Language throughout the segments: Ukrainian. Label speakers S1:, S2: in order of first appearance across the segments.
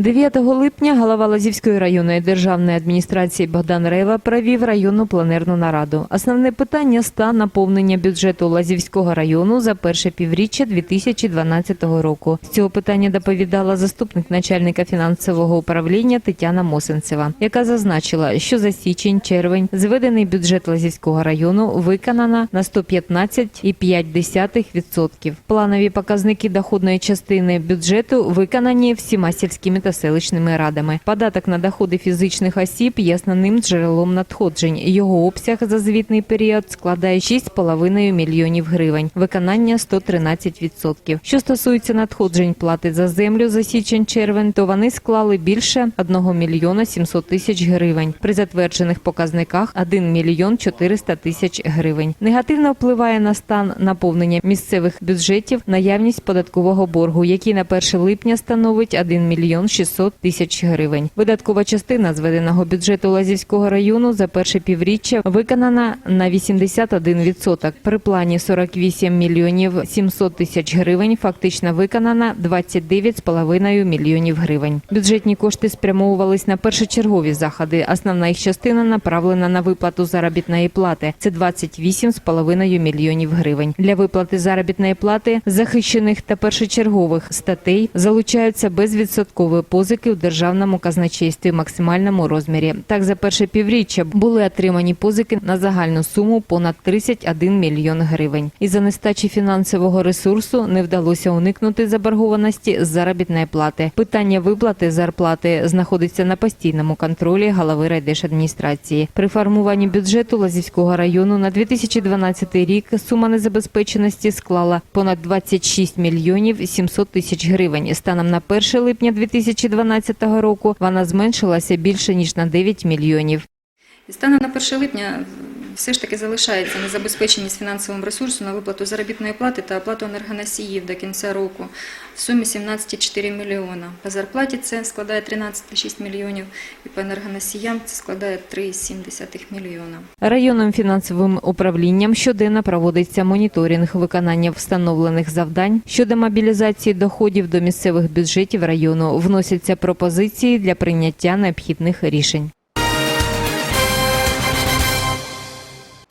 S1: 9 липня голова Лазівської районної державної адміністрації Богдан Рева провів районну планерну нараду. Основне питання стан наповнення бюджету Лазівського району за перше півріччя 2012 року. З цього питання доповідала заступник начальника фінансового управління Тетяна Мосенцева, яка зазначила, що за січень-червень зведений бюджет Лазівського району виконано на 115,5%. Планові показники доходної частини бюджету виконані всіма сільськими та селищними радами. Податок на доходи фізичних осіб є основним джерелом надходжень. Його обсяг за звітний період складає 6,5 мільйонів гривень. Виконання 113%. Що стосується надходжень плати за землю за січень-червень, то вони склали більше 1 мільйона 700 тисяч гривень. При затверджених показниках 1 мільйон 400 тисяч гривень. Негативно впливає на стан наповнення місцевих бюджетів наявність податкового боргу, який на 1 липня становить 1 мільйон 600 тисяч гривень. Видаткова частина зведеного бюджету Лазівського району за перше півріччя виконана на 81%. При плані 48 мільйонів 700 тисяч гривень фактично виконана 29,5 мільйонів гривень. Бюджетні кошти спрямовувались на першочергові заходи. Основна їх частина направлена на виплату заробітної плати. Це 28,5 мільйонів гривень. Для виплати заробітної плати захищених та першочергових статей залучаються безвідсоткові позики в державному казначействі в максимальному розмірі. Так, за перше півріччя були отримані позики на загальну суму понад 31 мільйон гривень. Із-за нестачі фінансового ресурсу не вдалося уникнути заборгованості з заробітної плати. Питання виплати зарплати знаходиться на постійному контролі голови райдержадміністрації. При формуванні бюджету Лазівського району на 2012 рік сума незабезпеченості склала понад 26 мільйонів 700 тисяч гривень. Станом на 1 липня 2012 року вона зменшилася більше ніж на 9 мільйонів.
S2: Станом на 1 липня все ж таки залишається незабезпеченість фінансовим ресурсом на виплату заробітної плати та оплату енергоносіїв до кінця року в сумі 17,4 мільйона. По зарплаті це складає 13,6 мільйонів і по енергоносіям це складає 3,7 мільйона.
S1: Районним фінансовим управлінням щоденно проводиться моніторинг виконання встановлених завдань щодо мобілізації доходів до місцевих бюджетів району. Вносяться пропозиції для прийняття необхідних рішень.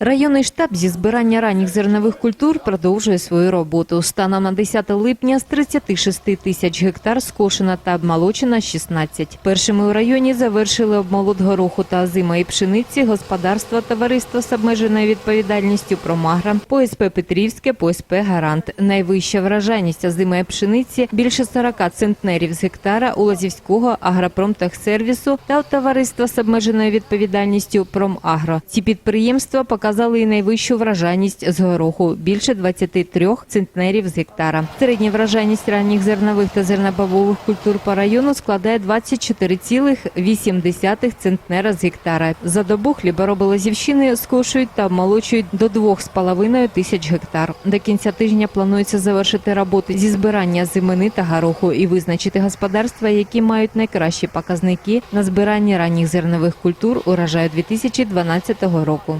S1: Районний штаб зі збирання ранніх зернових культур продовжує свою роботу. Станом на 10 липня з 36 тисяч гектар скошена та обмолочена 16. Першими у районі завершили обмолот гороху та озимої пшениці господарства товариства з обмеженою відповідальністю «Промагра», ПОСП Петрівське, ПОСП Гарант. Найвища вражайність озимої пшениці більше 40 центнерів з гектара у Лазівського агропромтехсервісу та у товариства з обмеженою відповідальністю «Промагро». Ці підприємства показали найвищу вражайність з гороху більше 23 центнерів з гектара. Середня вражайність ранніх зернових та зернобавових культур по району складає 24,8 центнера з гектара. За добу хлібороби Лазівщини скошують та обмолочують до 2,5 тисяч гектар. До кінця тижня планується завершити роботи зі збирання зимини та гороху і визначити господарства, які мають найкращі показники на збиранні ранніх зернових культур урожаю 2012 року.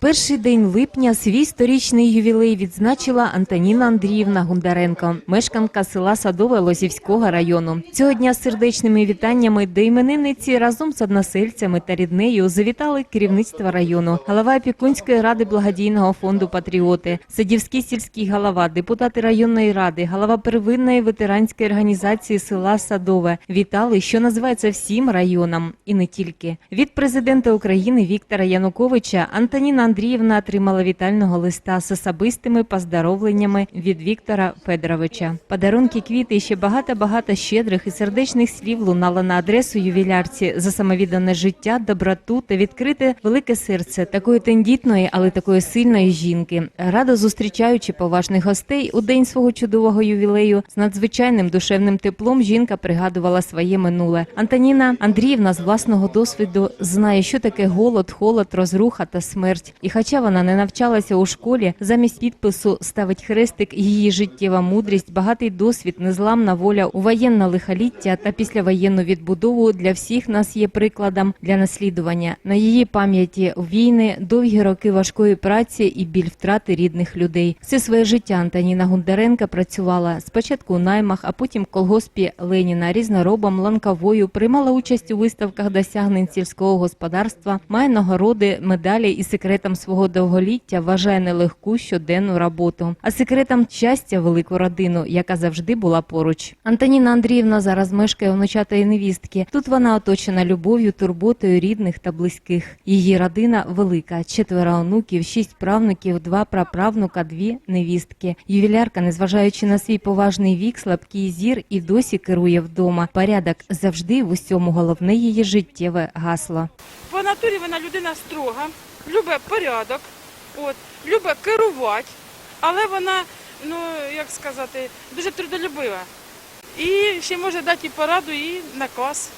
S1: Перший день липня свій сторічний ювілей відзначила Антоніна Андріївна Гундаренко, мешканка села Садове Лозівського району. Цього дня з сердечними вітаннями до іменинниці разом з односельцями та ріднею завітали керівництво району, голова опікунської ради благодійного фонду Патріоти, садівський сільський голова, депутати районної ради, голова первинної ветеранської організації села Садове. Вітали, що називається всім районам, і не тільки від президента України Віктора Януковича. Антоніна Андріївна отримала вітального листа з особистими поздоровленнями від Віктора Федоровича. Подарунки, квіти і ще багато-багато щедрих і сердечних слів лунало на адресу ювілярці за самовіддане життя, доброту та відкрите велике серце такої тендітної, але такої сильної жінки. Радо зустрічаючи поважних гостей у день свого чудового ювілею з надзвичайним душевним теплом жінка пригадувала своє минуле. Антоніна Андріївна з власного досвіду знає, що таке голод, холод, розруха та смерть. І хоча вона не навчалася у школі, замість підпису ставить хрестик її життєва мудрість, багатий досвід, незламна воля у воєнне лихоліття та післявоєнну відбудову для всіх нас є прикладом для наслідування. На її пам'яті війни, довгі роки важкої праці і біль втрати рідних людей. Все своє життя Антоніна Гундаренка працювала спочатку у наймах, а потім в колгоспі Леніна різноробом, ланковою, приймала участь у виставках досягнень сільського господарства, має нагороди, медалі і секретом свого довголіття вважає нелегку щоденну роботу, а секретом щастя велику родину, яка завжди була поруч. Антоніна Андріївна зараз мешкає внучатої невістки. Тут вона оточена любов'ю, турботою рідних та близьких. Її родина велика: четверо онуків, шість правнуків, два праправнука, дві невістки. Ювілярка, незважаючи на свій поважний вік, слабкий зір і досі керує вдома. Порядок завжди в усьому головне її життєве гасло.
S3: По натурі вона людина строга, любить порядок, от, любить керувати, але вона, ну як сказати, дуже трудолюбива. І ще може дати і пораду, і наказ.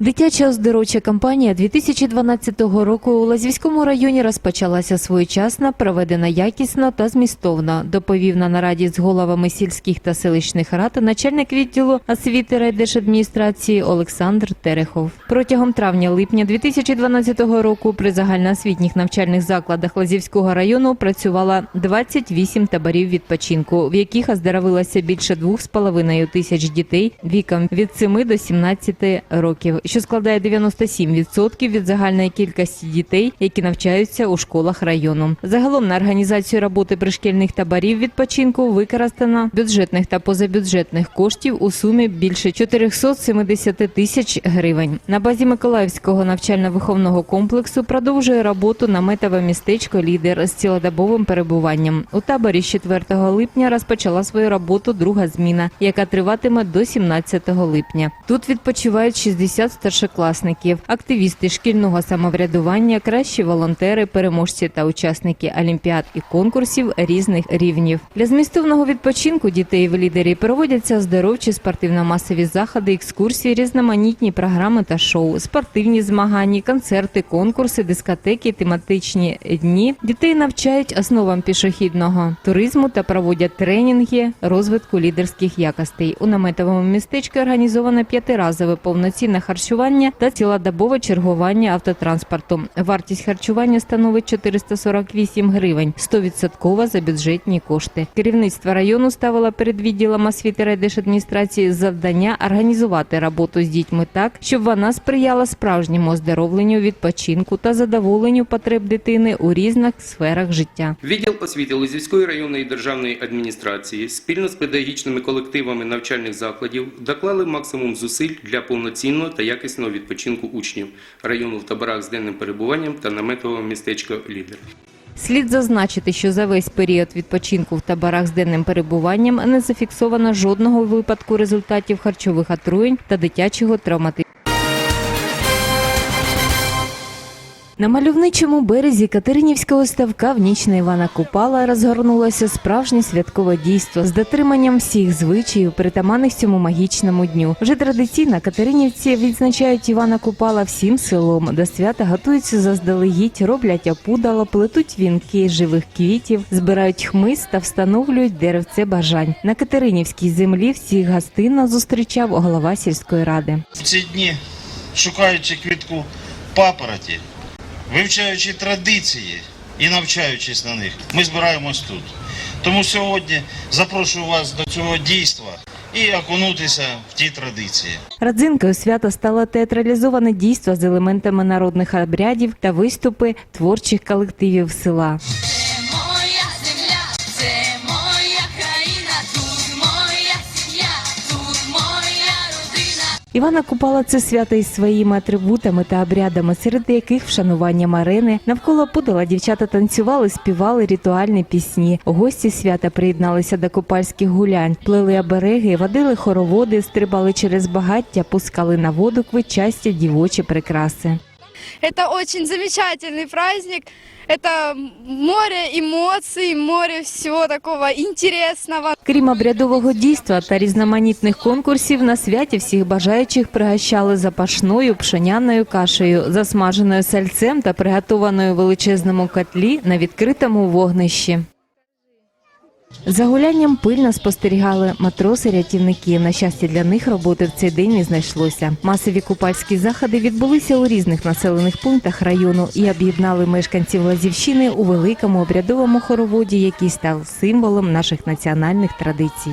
S1: Дитяча оздоровча кампанія 2012 року у Лазівському районі розпочалася своєчасно, проведена якісно та змістовно, доповів на нараді з головами сільських та селищних рад начальник відділу освіти райдержадміністрації Олександр Терехов. Протягом травня-липня 2012 року при загальноосвітніх навчальних закладах Лазівського району працювало 28 таборів відпочинку, в яких оздоровилося більше 2,5 тисяч дітей віком від 7 до 17 років, що складає 97% від загальної кількості дітей, які навчаються у школах району. Загалом на організацію роботи пришкільних таборів відпочинку використано бюджетних та позабюджетних коштів у сумі більше 470 тисяч гривень. На базі Миколаївського навчально-виховного комплексу продовжує роботу наметове містечко Лідер з цілодобовим перебуванням. У таборі з 4 липня розпочала свою роботу друга зміна, яка триватиме до 17 липня. Тут відпочивають 60 старшокласників, активісти шкільного самоврядування, кращі волонтери, переможці та учасники олімпіад і конкурсів різних рівнів. Для змістовного відпочинку дітей в лідері проводяться оздоровчі спортивно-масові заходи, екскурсії, різноманітні програми та шоу, спортивні змагання, концерти, конкурси, дискотеки, тематичні дні. Дітей навчають основам пішохідного туризму та проводять тренінги розвитку лідерських якостей. У наметовому містечку організовано п'ятиразове повноцінне харчування та цілодобове чергування автотранспорту. Вартість харчування становить 448 гривень, 100% за бюджетні кошти. Керівництво району ставило перед відділом освіти райдержадміністрації завдання організувати роботу з дітьми так, щоб вона сприяла справжньому оздоровленню, відпочинку та задоволенню потреб дитини у різних сферах життя.
S4: Відділ освіти Лозівської районної державної адміністрації спільно з педагогічними колективами навчальних закладів доклали максимум зусиль для повноцінного та якісного відпочинку учнів району в таборах з денним перебуванням та наметового містечка Лідер.
S1: Слід зазначити, що за весь період відпочинку в таборах з денним перебуванням не зафіксовано жодного випадку результатів харчових отруєнь та дитячого травматизму. На мальовничому березі Катеринівського ставка в ніч на Івана Купала розгорнулося справжнє святкове дійство з дотриманням всіх звичаїв, притаманних цьому магічному дню. Вже традиційно катеринівці відзначають Івана Купала всім селом. До свята готуються заздалегідь, роблять опудало, плетуть вінки живих квітів, збирають хмиз та встановлюють деревце бажань. На Катеринівській землі всіх гостинно зустрічав голова сільської ради.
S5: В ці дні, шукаючи квітку папороті, вивчаючи традиції і навчаючись на них, ми збираємось тут. Тому сьогодні запрошую вас до цього дійства і окунутися в ті традиції.
S1: Радзинкою свята стало театралізоване дійство з елементами народних обрядів та виступи творчих колективів села. Івана Купала це свято із своїми атрибутами та обрядами, серед яких вшанування марини. Навколо пудола дівчата танцювали, співали ритуальні пісні. Гості свята приєдналися до купальських гулянь, плели обереги, водили хороводи, стрибали через багаття, пускали на воду квитчасті дівочі прикраси.
S6: Это очень замечательный праздник. Это море эмоций, море всего такого интересного.
S1: Крім обрядового дійства та різноманітних конкурсів, на святі всіх бажаючих пригощали запашною пшеняною кашею, засмаженою сальцем та приготованою в величезному котлі на відкритому вогнищі. За гулянням пильно спостерігали матроси-рятівники. На щастя, для них роботи в цей день не знайшлося. Масові купальські заходи відбулися у різних населених пунктах району і об'єднали мешканців Лазівщини у великому обрядовому хороводі, який став символом наших національних традицій.